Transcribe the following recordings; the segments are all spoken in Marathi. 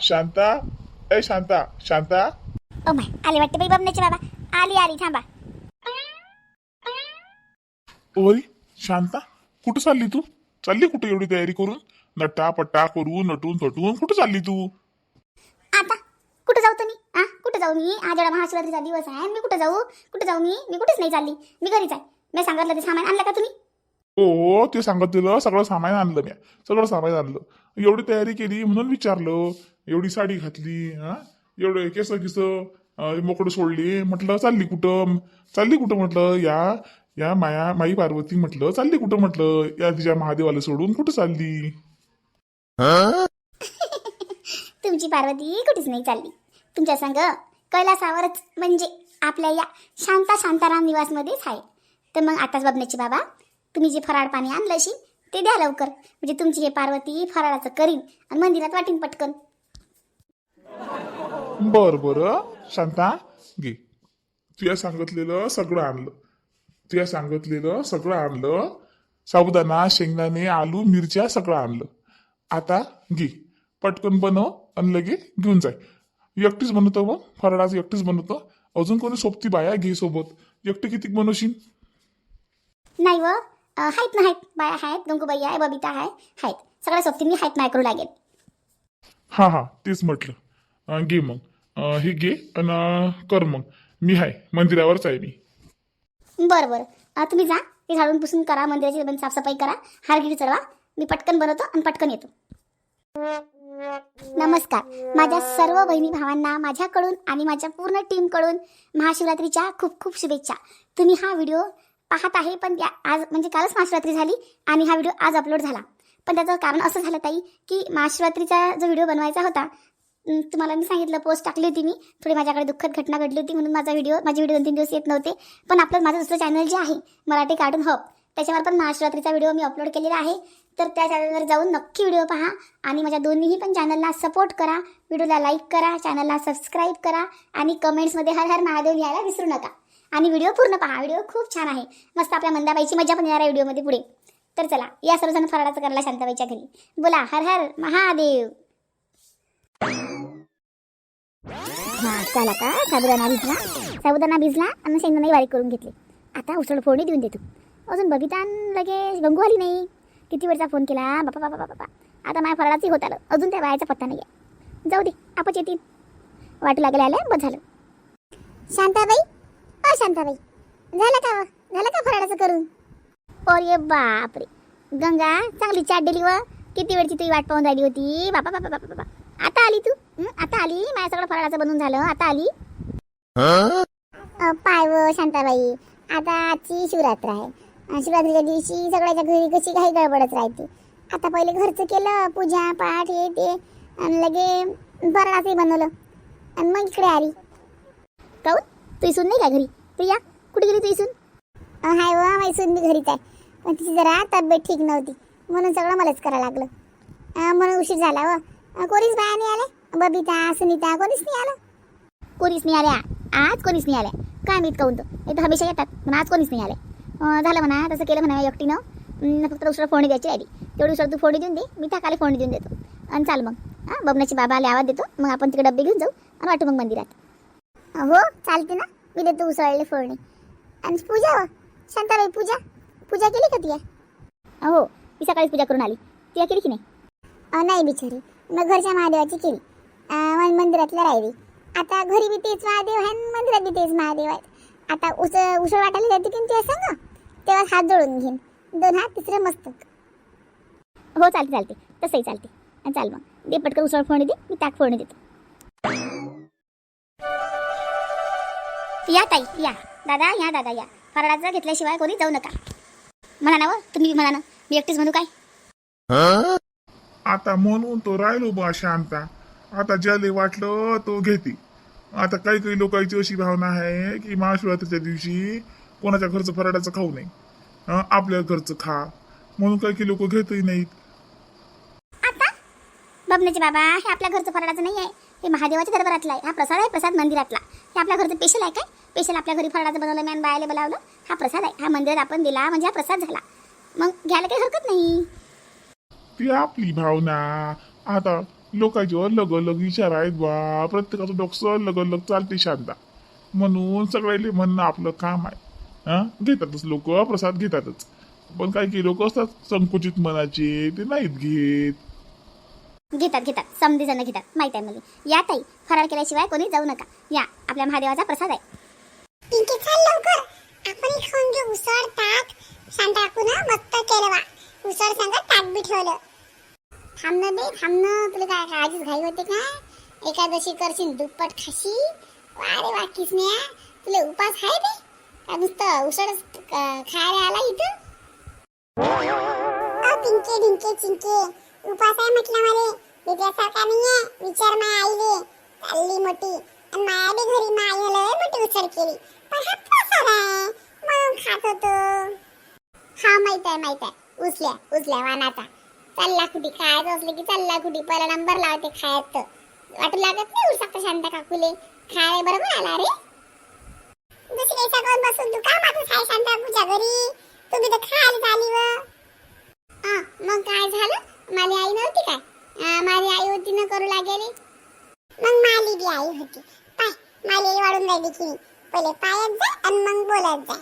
Shanta A Shanta Shanta. Oh my आले वाटते बाई बबण्याचे बाबा. आली आली थांबा. ओय शांता कुठं चालली तू? चालली कुठं एवढी तयारी करून? नट्टा पट्टा करून नटून थटून कुठं चालली तू? आता कुठं जाऊ तुम्ही? हा कुठं जाऊ मी? आज एवढा महाशिवरात्रीचा दिवस आहे मी कुठं जाऊ? कुठं जाऊ मी? मी कुठेच नाही चालली. मी घरीच आहे. मी सांगितलं ते सामान आणलं का तुम्ही? हो ते सांगत दिलं सगळं सामान आणलं मी. सगळं सामान आणलं. एवढी तयारी केली म्हणून विचारलं. एवढी साडी घातली हा? एवढे केस किस मोकळं सोडली. म्हटलं चालली कुठं? चालली कुठं म्हटलं? या या माया माई पार्वती म्हटलं चालली कुठं म्हटलं? या तिच्या महादेवाला सोडून कुठं चालली? तुमची पार्वती कुठेच नाही चालली. तुमच्या संग कैलासावरच म्हणजे आपल्या या शांता शांताराम निवासमध्येच आहे. तर मग आताच बबण्याची बाबा तुम्ही जे फराळ पाणी आणलं अशी ते द्या लवकर. म्हणजे तुमची हे पार्वती फराळाचं करीन आणि मंदिरात वाटीन पटकन. बर बर शांता घे. तुया सांगितलेलं सगळं आणलं. तुया सांगितलेलं सगळं आणलं. साबुदाणा शेंगदाणे आलू मिरच्या सगळं आणलं. आता घे. पटकन बनव आणि लगे घेऊन जाय. एकटीच बनवतो मग फराळाचं एकटीच बनवतो अजून कोणी सोबती बाया घे सोबत. एकटी किती बनवशील? नाही व आहेत ना आहेत बाया आहेत गंगूबाई आहे बबिता आहे आहेत सगळ्या सोबतींनी आहेत नाही करू लागेल हा हा तेच म्हटलं. अं, घे मग. अं, हे घे आणि कर मग. मी आहे मंदिरावरच आहे मी. बरं बरं. अं, तुम्ही जा ते झाडून पुसून करा मंदिराची पण साफसफाई करा हारगिरी चढवा. मी पटकन बनवतो आणि पटकन येतो. नमस्कार. माझ्या सर्व बहिणी भावांना माझ्याकडून आणि माझ्या पूर्ण टीमकडून महाशिवरात्रीच्या खूप खूप शुभेच्छा. तुम्ही हा व्हिडिओ पाहत आहे पण आज म्हणजे कालच महाशिवरात्री झाली आणि हा व्हिडिओ आज अपलोड झाला. पण त्याचं कारण असं झालं ताई की महाशिवरात्रीचा जो व्हिडिओ बनवायचा होता तुम्हाला मी सांगितलं पोस्ट टाकली होती मी. थोडी माझ्याकडे दुःखद घटना घडली होती म्हणून माझा व्हिडिओ माझे व्हिडिओ दोन तीन दिवस येत नव्हते. पण आपलं माझं दुसरं चॅनल जे आहे मराठी कार्टून हब त्याच्यावर पण महाशिवरात्रीचा व्हिडिओ मी अपलोड केलेला आहे. तर त्या चॅनलवर जाऊन नक्की व्हिडिओ पहा आणि माझ्या दोन्हीही पण चॅनलला सपोर्ट करा. व्हिडिओला लाईक करा चॅनलला सबस्क्राईब करा आणि कमेंट्समध्ये हर हर महादेव लिहायला विसरू नका. आणि व्हिडिओ पूर्ण पहा. व्हिडिओ खूप छान आहे. मस्त आपल्या मंदाबाईची मजा पण येणार आहे व्हिडिओमध्ये पुढे. तर चला या सर्वजण फराळाचं करायला शांताबाईच्या घरी. बोला हर हर महादेव. हा चला का साबुदाणा भिजला. साबुदाणा भिजला आणि शेंगदाणाही बारीक करून घेतले. आता उसळ फोडणी देऊन देतो. अजून बबिता लगेच गंगू आली नाही. किती वेळचा फोन केला? बापा बापा बापा आता माझ्या फराळाचंही होत आलं. अजून त्या बायाचा पत्ता नाही आहे जाऊ दे आपच येतील. वाटू लागले आलं बस झालं. शांताबाई अ शांताबाई. झालं का व? झालं का फराळाचं करून? अरे बापरे. गंगा चांगली चाट दिली व. किती वेळची तुझी वाट पाहून राहिली होती? बापा बापा बापा बापा. आता आली तू? हं? आता आली? माझ्या सगळं फराळाचं बनवून झालं. आता आली? अ, पाय व शांताबाई. आता आजची शिवरात्र आहे. अ, शिवरात्रीच्या दिवशी सगळ्याच्या घरी कशी काही गडबडच राहते. आता पहिले घरचं केलं पूजा पाठ हे ते. आणि लगे फराळाचंही बनवलं. आणि मग इकडे आली. काऊन? तू इसून नाही का घरी? प्रिया कुठे गेली तू इसून अ, हाय व माझी सून बी घरीच आहे. पण तिची जरा तब्येत ठीक नव्हती म्हणून सगळं मलाच करावं लागलं. अ, म्हणून उशीर झाला व. कोणीच बाया नाही आल्या बबिता सुनीता कोणीच नाही आलं? कोणीच नाही आल्या. आज कोणीच नाही आल्या. काय माहीत काऊन तर हमेशा येतात पण आज कोणीच नाही आल्या अं, झालं म्हणा तसं केलं म्हणा एकटीनं फक्त दुसरं फोडणी द्यायची आधी तेवढी उसळ तू फोडणी देऊन दे मी त्या खाली फोडणी देऊन देतो. आणि चाल मग. हां बबनाची बाबा आले आवाज देतो. मग आपण तिकडे डबे घेऊन जाऊ आणि वाटू मग मंदिरात. हो चालते ना. मी देतो उसळले फोडणी. आणि पूजा हो शांताबाई पूजा. पूजा केली का तिया? हो मी सकाळीच पूजा करून आली. तिया केली की नाही? नाही बिचारी. मग घरच्या महादेवाची केली. मंदिरातल्या राहिली. आता घरी बी तेच महादेव आहे मंदिरात बी तेच महादेव आहेत. आता उस उसळ वाटायला जाते की ते सांग? तेव्हा हात जोडून घेईन. दोन हात तिसरं मस्तक. हो चालते चालते. तसंही चालते. चाल मग. दे पटकन उसळ फोडणी दे मी ताक फोडणी देतो. या ताई या. दादा या दादा या. फराळाचं घेतल्याशिवाय कोणी जाऊ नका. म्हणा ना व, तुम्ही म्हणा ना मी एकटीच म्हणू काय? आता म्हणून तो राहिलो बा शांता. आता ज्याले वाटलं तो घेते. आता काही काही लोकांची अशी भावना आहे की महाशिवरात्रीच्या दिवशी कोणाच्या घरचं फराडाचं खाऊ नये. हं, आपल्या घरचं खा. म्हणून काही काही लोक घेतही नाहीत. बबण्याचे बाबा हे आपल्या घरचं फराळाचं नाही आहे हे महादेवाच्या दरबारातला आहे. हा प्रसाद आहे प्रसाद मंदिरातला. हे आपल्या घरचं पेशल आहे काय? पेशल आपल्या घरी फराळाचं बनवलं मॅन बायाला बोलावलं. हा प्रसाद आहे. हा मंदिरात आपण दिला म्हणजे हा प्रसाद झाला. मग घ्यायला काही हरकत नाही. ती आपली भावना. आता लोकांची अलग अलग विचार आहेत बा. प्रत्येकाचं डोकं अलग अलग चालते शांता म्हणून सगळ्याले म्हणणं आपलं काम आहे. हा? घेतातच लोक प्रसाद घेतातच. पण काही काही लोक असतात संकुचित मनाचे ते नाहीत घेत. घेतात घेतात. समधी जण घेतात. माहीत आहे मला. या ताई फराळ केल्याशिवाय कोणी जाऊ नका. या आपल्या महादेवाचा प्रसाद आहे. पिंकी चल लवकर. आपण खाऊन घेऊ. उसळ ताक शांत टाकू ना मस्त केलं वा उसळ संग ताक बी ठेवलं. बे तुला काय काय आधीच घाई होते का? एकादशी करशील दुप्पट खाशी वारे वा किसन्या तुला उपास आहे बे. का नुसतं उसळ खायला आला इथं? पिंके ढिंके चिंके उपास आहे म्हटलं मला विद्यासारखा नाहीये विचार मा आईले. चालली मोठी. आणि माया बी घरी मायाला मोठी उसळ केली. पण हा प्रसाद आहे. म्हणून खात होतो. हा माहीत आहे माहीत आहे. उचल्या उचल्या वानाचा. चालला कुठे? खायचं असलं की चालला कुठे? पहिला नंबर लावते खायचं वाटू लागत नाही उरसाक शांत काकुले? खायला बरोबर आला रे. दुसरे सगळं बसून तू का माझं खाय शांत तुझ्या घरी? तुम्ही तर खायला झाली व. मग काय झालं? माझी आई नव्हती काय? आ, माझी आई होती ना करू लागेली. मग माली बी आई होती. पाय माली वाढून राहिली की पहिले पायात जा आणि मग बोलत जा.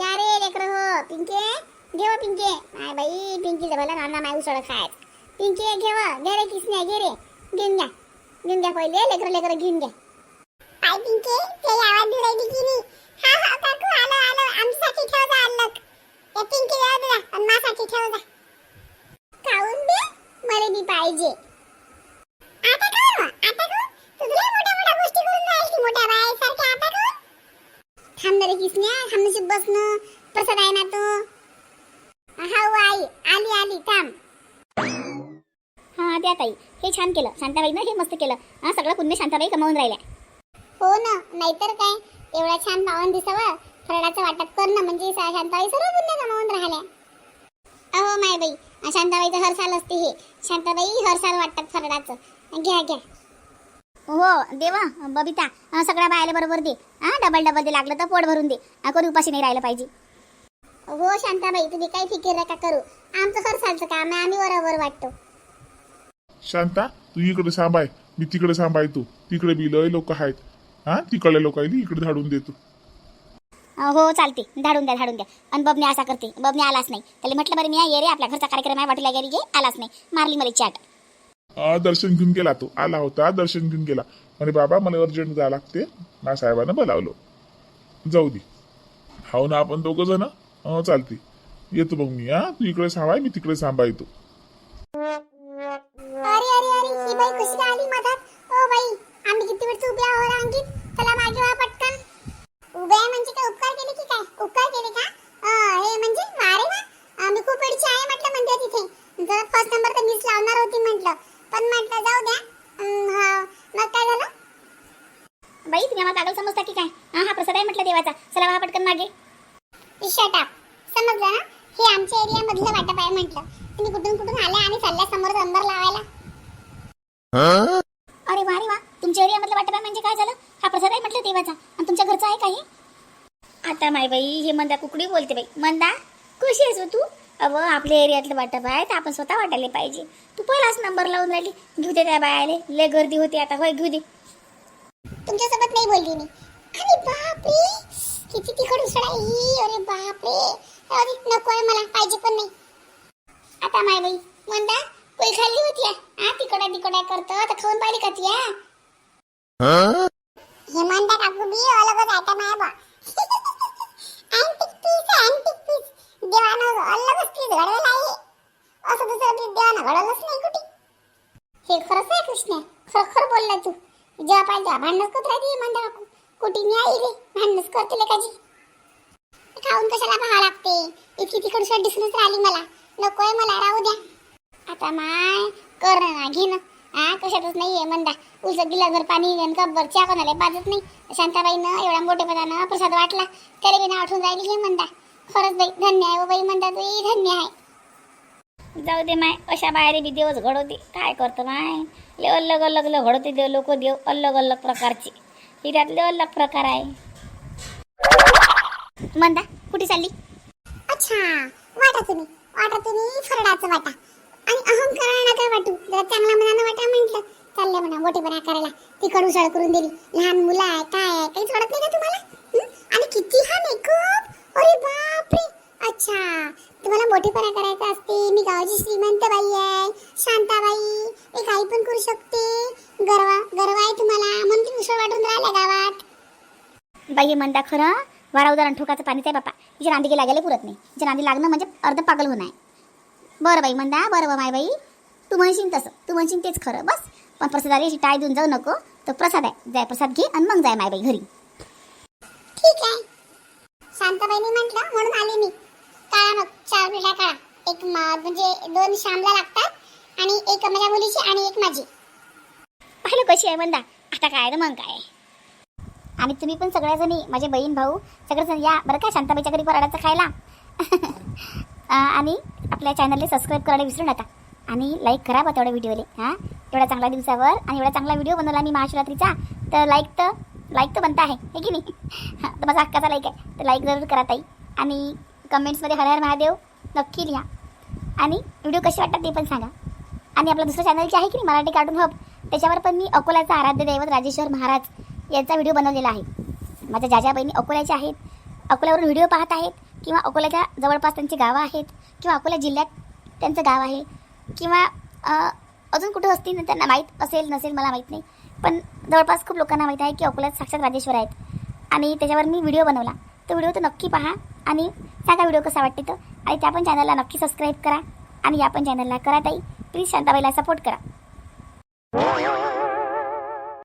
या रे लेकर हो पिंके. घेव हो पिंके. माय बाई पिंकीचं भला नाना माय उसळ खायत पिंके घेव हो. घे रे किसने घे रे. घेऊन घ्या. घेऊन घ्या पहिले लेकर लेकर घेऊन घ्या. पाय पिंके ते आवाज धुरायली की नाही हा हा काकू आलो आलो आमच्यासाठी ठेव जा अल्लक या पिंकी जाऊ दे आणि माझ्यासाठी ठेव जा खाऊन दे मला बी पाहिजे आता खाऊ आता खाऊ तू तुला मोठ्या मोठ्या गोष्टी करून राहील की मोठ्या बायासारख्या आता खाऊ थांब ना रे किसन्या थांब नशीब बस ना प्रसाद आहे ना तो हा हो आई आली आली थांब त्या ताई. हे छान केलं. शांताबाईनं हे मस्त केलं. हा सगळं पुण्य शांताबाई कमावून राहिल्या. हो ना नाहीतर काय? एवढा छान पावन दिसावं. फरडाचं वाटप करणं म्हणजे शांताबाई सर्व पुण्य कमावून राहिल्या. अहो माय बाई शांताबाईचं हर साल असते हे. शांताबाई हर साल वाटतात फरडाचं घ्या घ्या. हो देवा बबिता सगळ्या बायाला बरोबर दे. हा डबल डबल दे. लागलं तर पोट भरून दे. कोणी उपाशी नाही राहिलं पाहिजे. हो शांताबाई तुम्ही काही फिकीर नका करू. आमचं हर सालचं काम आहे. आम्ही बरोबर वाटतो. शांता तू इकडे सांभाय मी तिकडे सांभाय तू तिकडे बी लय लोक आहेत. हा? तिकडल्या लोकांनी इकडे धाडून देतो हो चालते धाडून द्या धाडून द्या. आणि बबने असा करते. बबने आलाच नाही. त्याला म्हटलं बरं मी ये रे आपल्या घरचा कार्यक्रम आहे. वाटीला गेली गे आलाच नाही. मारली मला चाट. दर्शन घेऊन गेला तो. आला होता दर्शन घेऊन गेला. म्हणे बाबा मला अर्जंट जावं लागते. माझ्या साहेबांना बोलावलं. जाऊ दे. हाव ना आपण दोघं जण? अं, चालते येतो मग मी हा. तू इकडे सांभाळ मी तिकडे सांभाळतो अरे अरे अरे ही बाई कशी काय आली मधात ओ बाई आम्ही किती वेळ उभ्या आहोत अंकित चला मागे व्हा पटकन उभ्या आहे म्हणजे काय उपकार केले की काय उपकार केले का अं, हे म्हणजे वारे वा आम्ही खूप वेळची आहे म्हटलं म्हणते तिथे जर फर्स्ट नंबर तर मीच लावणार होती म्हटलं पण म्हटलं जाऊ द्या अं, हा, मग काय झालं बाई तुम्ही आम्हाला पागल समजता की काय हा हा प्रसाद आहे म्हटलं देवाचा चला हा पटकन मागे शट अप समजलं ना हे आमच्या एरिया मधलं वाटप आहे म्हटलं तुम्ही कुठून कुठून आल्या आणि चालल्या समोर नंबर लावायला. अरे वा रे वा. तुमच्या एरियामधलं वाटप आहे म्हणजे काय झालं? हा प्रसाद आहे म्हटलं देवाचा. आणि तुमच्या घरचा आहे काही? आता माय बाई हे मंदा कुकडी बोलते बाई. मंदा कशी आहेस हो तू? अव आपल्या एरियातलं वाटप आहे तर आपण स्वतः वाटायला पाहिजे. तू पहिलाच नंबर लावून राहिली. घेऊ दे त्या बायाले. लय गर्दी होती आता. होय घेऊ दे. तुमच्यासोबत नाही बोलली मी. अरे बापरे. किती तिखट उसळ आहे ही. अरे बापरे. अरे नको आहे मला. पाहिजे पण नाही. आता माय बाई म्हणता पोळी खाल्ली होती. हा? तिकडा तिकडा करतो. आता खाऊन पाहिली का ती या हे? म्हणता काकू बी अलगच आयटम आहे बा. अँटिक पीस अँटिक पीस देवानं अलगच पीस घडवलं आहे. असं दुसरं पीस देवानं घडवलंच नाही कुठे. हे खरंच आहे कृष्ण? खरं खरं बोलला तू. जेव्हा पाहिजे तेव्हा भांडणच करत राहते म्हणता काकू. कुठे मी आई रे? भांडणच करते लेकाची खाऊन कशाला पाहा लागते? इतकी तिकड शर्ट दिसूनच राहिली मला. नकोय मला राहू द्या. आता माय कर ना घे ना. हा कशातच नाहीये म्हणता उलट गिलासभर पाणी आणि कपभर चहा कोणाला पाजत नाही. शांताबाईनं एवढा मोठेपणानं प्रसाद वाटला. त्याला बी नाव आठवून राहिली घे म्हणता खरंच बाई धन्य आहे ओ बाई म्हणता तू धन्य आहे. जाऊ दे माय अशा बाहेर बी देवच घडवते. काय करतो माय? ले अलग अलग घडवते देव लोक देव अलग अलग प्रकारचे. हिऱ्यातले अलग प्रकार आहे. मंदा कुठे चालली? अच्छा वाटा तुम्ही. वाटा तुम्ही फरडाचं वाटा आणि अहंकार नका वाटू जरा चांगला मनानं वाटा म्हटलं. चाललं म्हणा मोठेपणा करायला तिकड उसळ करून दिली. लहान मुलं आहे काय आहे काही सोडत नाही का तुम्हाला? आणि किती हा मेकअप अरे बापरे. अच्छा. तुम्हाला मोठेपणा करायचा असते. मी गावाची श्रीमंत बाई आहे. शांताबाई. मी आई पण करू शकते. गर्वा गर्व आहे तुम्हाला. म्हणून तुम्ही उसळ वाटून राहिल्या गावात. बाई म्हणता खरं? वारा उदाहरण ठोकाचं पाणीच आहे बापा. हिच्या नांदी लागायला पुरत नाही. हिच्या नांदी लागणं म्हणजे अर्ध पागल होणं आहे. बरं बाई म्हणता. बरं बा माय बाई. तू म्हणशील तसं. तू म्हणशील तेच खरं बस. पण प्रसादाला अशी टाय देऊन जाऊ नको. तो प्रसाद आहे. जाय प्रसाद घे आणि मग जाय माय बाई घरी. ठीक आहे. शांताबाईने म्हटलं म्हणून आले मी. काळा मग चार पिढ्या काळा. एक म्हणजे दोन श्यामला लागतात आणि एक माझ्या मुलीची आणि एक माझी. पाहिलं कशी आहे म्हणता आता काय मग काय आणि तुम्ही पण सगळ्याजणी माझे बहीण भाऊ सगळेजण या. बरं काय शांताबाईच्या घरी पराडाचं खायला? आणि आपल्या चॅनलला सबस्क्राईब करायला विसरू नका. आणि लाईक करा बा तेवढ्या व्हिडिओले हां? एवढ्या चांगल्या दिवसावर आणि एवढा चांगला व्हिडिओ बनवला मी महाशिवरात्रीचा तर लाईक तर लाईक तर बनता आहे हे की नाही? हां तर माझा हक्काचा लाईक आहे तर लाईक जरूर करा ताई. आणि कमेंट्समध्ये हर हर महादेव नक्की लिहा. आणि व्हिडिओ कसे वाटतात ते पण सांगा. आणि आपलं दुसरं चॅनल जे आहे की नाही मराठी कार्टून हब त्याच्यावर पण मी अकोल्याचा आराध्य दैवत राजेश्वर महाराज यांचा व्हिडिओ बनवलेला आहे. माझ्या ज्या ज्या बहिणी अकोल्याच्या आहेत अकोल्यावरून व्हिडिओ पाहत आहेत किंवा अकोल्याच्या जवळपास त्यांची गावं आहेत किंवा अकोला जिल्ह्यात त्यांचं गाव आहे किंवा अजून कुठं असतील त्यांना माहीत असेल नसेल मला माहीत नाही. पण जवळपास खूप लोकांना माहीत आहे की अकोल्यात साक्षात राजेश्वर आहेत. आणि त्याच्यावर मी व्हिडिओ बनवला. तो व्हिडिओ तर नक्की पहा आणि सांगा व्हिडिओ कसा वाटते तर. आणि त्या पण चॅनलला नक्की सबस्क्राईब करा आणि या पण चॅनलला करा ताई. प्लीज शांताबाईला सपोर्ट करा.